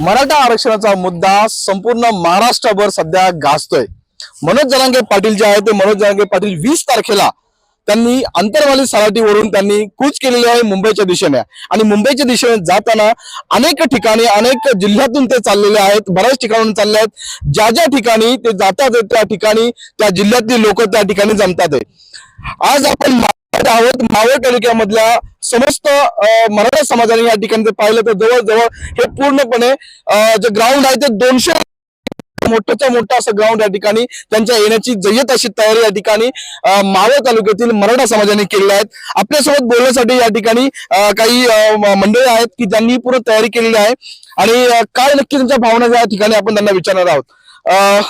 मराठा आरक्षणाचा मुद्दा संपूर्ण महाराष्ट्रभर सध्या गाजतोय मनोज जरांगे पाटील जे आहे ते मनोज जरांगे पाटील वीस तारखेला त्यांनी अंतरवाली सराटीवरून त्यांनी कूच केलेली आहे मुंबईच्या दिशेने. आणि मुंबईच्या दिशेने जाताना अनेक ठिकाणी अनेक जिल्ह्यातून ते चाललेले आहेत बऱ्याच ठिकाणून चालले आहेत. ज्या ज्या ठिकाणी ते जातात त्या ठिकाणी त्या जिल्ह्यातली लोक त्या ठिकाणी जमतात आज आपण आहोत. मावळ तालुक्यामधल्या समस्त मराठा समाजाने या ठिकाणी जर पाहिलं तर जवळजवळ हे पूर्णपणे जे ग्राउंड आहे ते दोनशे मोठ्याच्या मोठं असं ग्राउंड या ठिकाणी त्यांच्या येण्याची जय्यत अशी तयारी या ठिकाणी मावळ तालुक्यातील मराठा समाजाने केलेली आहेत आपल्यासोबत बोलण्यासाठी या ठिकाणी काही मंडळी आहेत की ज्यांनी पूर्ण तयारी केलेली आहे. आणि काय नक्की त्यांच्या भावना या ठिकाणी आपण त्यांना विचारणार आहोत? अं,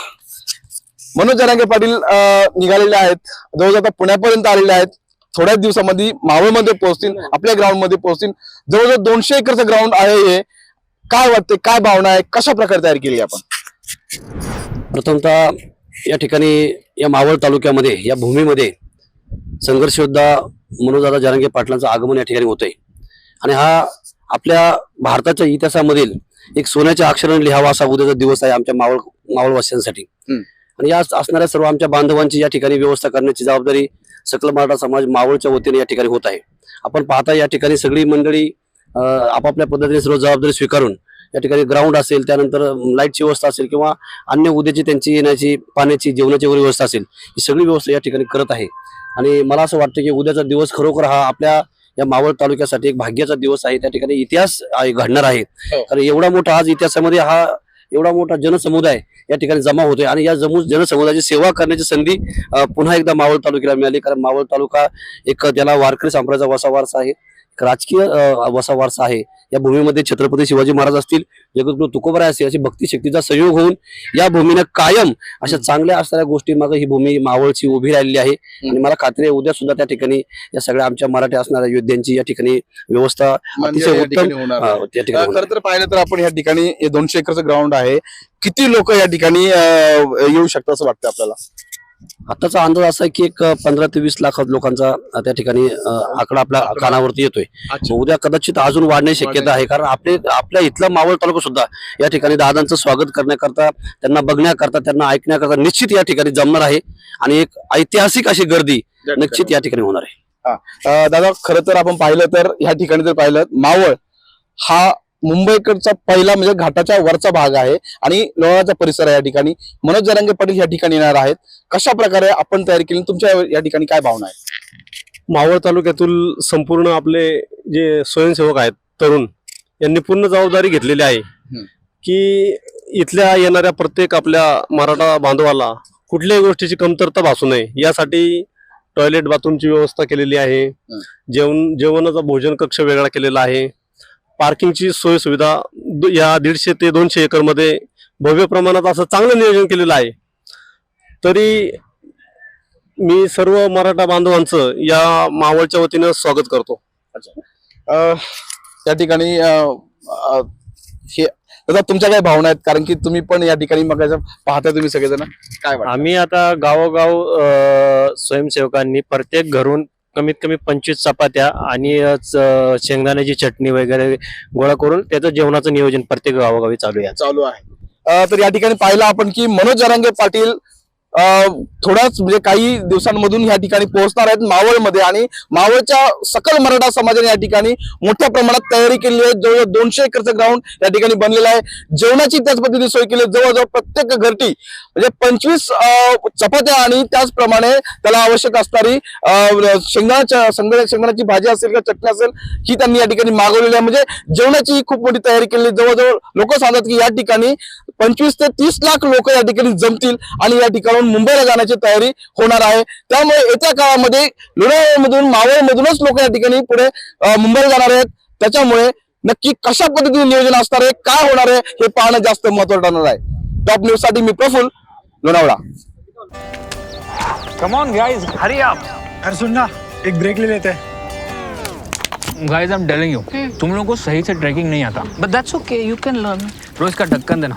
मनोज जरांगे पाटील अं, निघालेले आहेत. जवळजवळ आता पुण्यापर्यंत आलेले आहेत. थोड्याच दिवसामध्ये मावळमध्ये पोहोचतील आपल्या ग्राउंडमध्ये पोहोचतील. जवळजवळ दोनशे एकरचं ग्राउंड आहे हे. काय वाटते काय भावना आहे कशा प्रकारे तयारी केली आपण? प्रथमतः या ठिकाणी या मावळ तालुक्यामध्ये या भूमीमध्ये संघर्ष योद्धा मनोजदादा जरांगे पाटलांचं आगमन या ठिकाणी होतंय. आणि हा आपल्या भारताच्या इतिहासामधील एक सोन्याच्या अक्षराने लिहावा असा उद्याचा दिवस आहे आमच्या मावळ मावळवासियांसाठी. आणि या असणाऱ्या सर्व आमच्या बांधवांची या ठिकाणी व्यवस्था करण्याची जबाबदारी सकल मराठा समाज मावळच्या वतीने या ठिकाणी होत आहे. आपण पाहता या ठिकाणी सगळी मंडळी आपापल्या पद्धतीने सर्व जबाबदारी स्वीकारून या ठिकाणी ग्राउंड असेल त्यानंतर लाईटची व्यवस्था असेल किंवा अन्य उद्याची त्यांची येण्याची पाण्याची जेवणाची वगैरे व्यवस्था असेल ही सगळी व्यवस्था या ठिकाणी करत आहे. आणि मला असं वाटतं की उद्याचा दिवस खरोखर हा आपल्या या मावळ तालुक्यासाठी एक भाग्याचा दिवस आहे. त्या ठिकाणी इतिहास घडणार आहे. हो. कारण एवढा मोठा आज इतिहासामध्ये हा एवढा मोठा जनसमुदाय या ठिकाणी जमा होतोय. आणि या जमू जनसमुदायाची सेवा करण्याची संधी पुन्हा एकदा मावळ तालुक्याला मिळाली. कारण मावळ तालुका एक त्याला वारकरी संप्रदायाचा वसा वारसा आहे राजकीय वसा वारसा आहे. या भूमीमध्ये छत्रपती शिवाजी महाराज असतील जगद्गुरु तुकोबराय असतील अशी भक्ती शक्तीचा संयोग होऊन या भूमीनं कायम अशा चांगल्या असणाऱ्या गोष्टी मागे ही भूमी मावळची उभी राहिलेली आहे. आणि मला खात्री आहे उद्या सुद्धा त्या ठिकाणी या सगळ्या आमच्या मराठी असणाऱ्या योद्ध्यांची या ठिकाणी व्यवस्था म्हणजे अतिशय उत्तम खरं तर पाहिलं तर आपण या ठिकाणी दोनशे एकरचं ग्राउंड आहे. किती लोक या ठिकाणी येऊ शकतात असं वाटतं आपल्याला? आताचा अंदाज असा आहे की एक पंधरा ते वीस लाख लोकांचा त्या ठिकाणी आकडा आपल्या कानावरती येतोय. उद्या कदाचित अजून वाढण्याची शक्यता आहे. कारण आपले आपल्या इथला मावळ तालुका सुद्धा या ठिकाणी दादांचं स्वागत करण्याकरता त्यांना बघण्याकरता त्यांना ऐकण्याकरता निश्चित या ठिकाणी जमणार आहे. आणि एक ऐतिहासिक अशी गर्दी निश्चित या ठिकाणी होणार आहे. दादा खरं तर आपण पाहिलं तर ह्या ठिकाणी जर पाहिलं मावळ हा मुंबईकडचा पहिला म्हणजे घाटाच्या वरचा भाग आहे आणि लोणाचा परिसर आहे या ठिकाणी. मनोज जरांगे पाटील या ठिकाणी येणार आहेत. कशा प्रकारे आपण तयारी केली तुमच्या या ठिकाणी काय भावना आहे मावळ तालुक्यातील संपूर्ण आपले जे स्वयंसेवक आहेत तरुण यांनी पूर्ण जबाबदारी घेतलेली आहे की इथल्या येणाऱ्या प्रत्येक आपल्या मराठा बांधवाला कुठल्याही गोष्टीची कमतरता भासू नये. यासाठी टॉयलेट बाथरूमची व्यवस्था केलेली आहे. जेवण जेवणाचा भोजन कक्ष वेगळा केलेला आहे. पार्किंगची सोय सुविधा या दीडशे ते दोनशे एकरमध्ये भव्य प्रमाणात असं चांगलं नियोजन केलेलं आहे. तरी मी सर्व मराठा बांधवांचं या मावळच्या वतीनं स्वागत करतो. अं, या ठिकाणी हे दादा तुमच्या काय भावना आहेत? कारण की तुम्ही पण या ठिकाणी मग पाहताय तुम्ही सगळेजण. काय वाटतं? आम्ही आता गावोगाव स्वयंसेवकांनी प्रत्येक घरून कमीत कमी पंचवीस चपात्या आणि शेंगदाण्याची चटणी वगैरे गोळा करून त्याचं जेवणाचं नियोजन प्रत्येक गावोगावी चालू आहे. चालू आहे. तर या ठिकाणी पाहिलं आपण की मनोज जरांगे पाटील थोड्याच म्हणजे काही दिवसांमधून या ठिकाणी पोहोचणार आहेत मावळमध्ये आणि मावळच्या सकल मराठा समाजाने या ठिकाणी मोठ्या प्रमाणात तयारी केली आहे. जवळजवळ दोनशे एकरचं ग्राउंड या ठिकाणी बनलेलं आहे. जेवणाची त्याच पद्धतीने सोय केली आहे. जवळजवळ प्रत्येक घरटी म्हणजे पंचवीस चपात्या आणि त्याचप्रमाणे त्याला आवश्यक असणारी अं, शेंगदाण्याच्या शेंगदाण्याची भाजी असेल किंवा चटणी असेल ही त्यांनी या ठिकाणी मागवलेली आहे. म्हणजे जेवणाची खूप मोठी तयारी केली जवळजवळ लोक सांगतात की या ठिकाणी पंचवीस ते तीस लाख लोक या ठिकाणी जमतील आणि या ठिकाणाहून मुंबईला जाण्याची तयारी होणार आहे. त्यामुळे येत्या काळामध्ये लोणावळ्यामधून मावळमधूनच लोक या ठिकाणी पुढे मुंबईला जाणार आहेत. त्याच्यामुळे नक्की कशा पद्धतीने नियोजन असणार आहे काय होणार आहे हे पाहणं जास्त महत्वाचं ठरणार आहे. टॉप न्यूजसाठी मी Praful Lonavala. Come on guys Hari आप अरे सुन ना एक ब्रेक ले लेते. हैं guys I am telling you तुम लोगों को सही से ट्रैकिंग नहीं आता. But that's okay, you can learn. रोज का ढक्कन देना.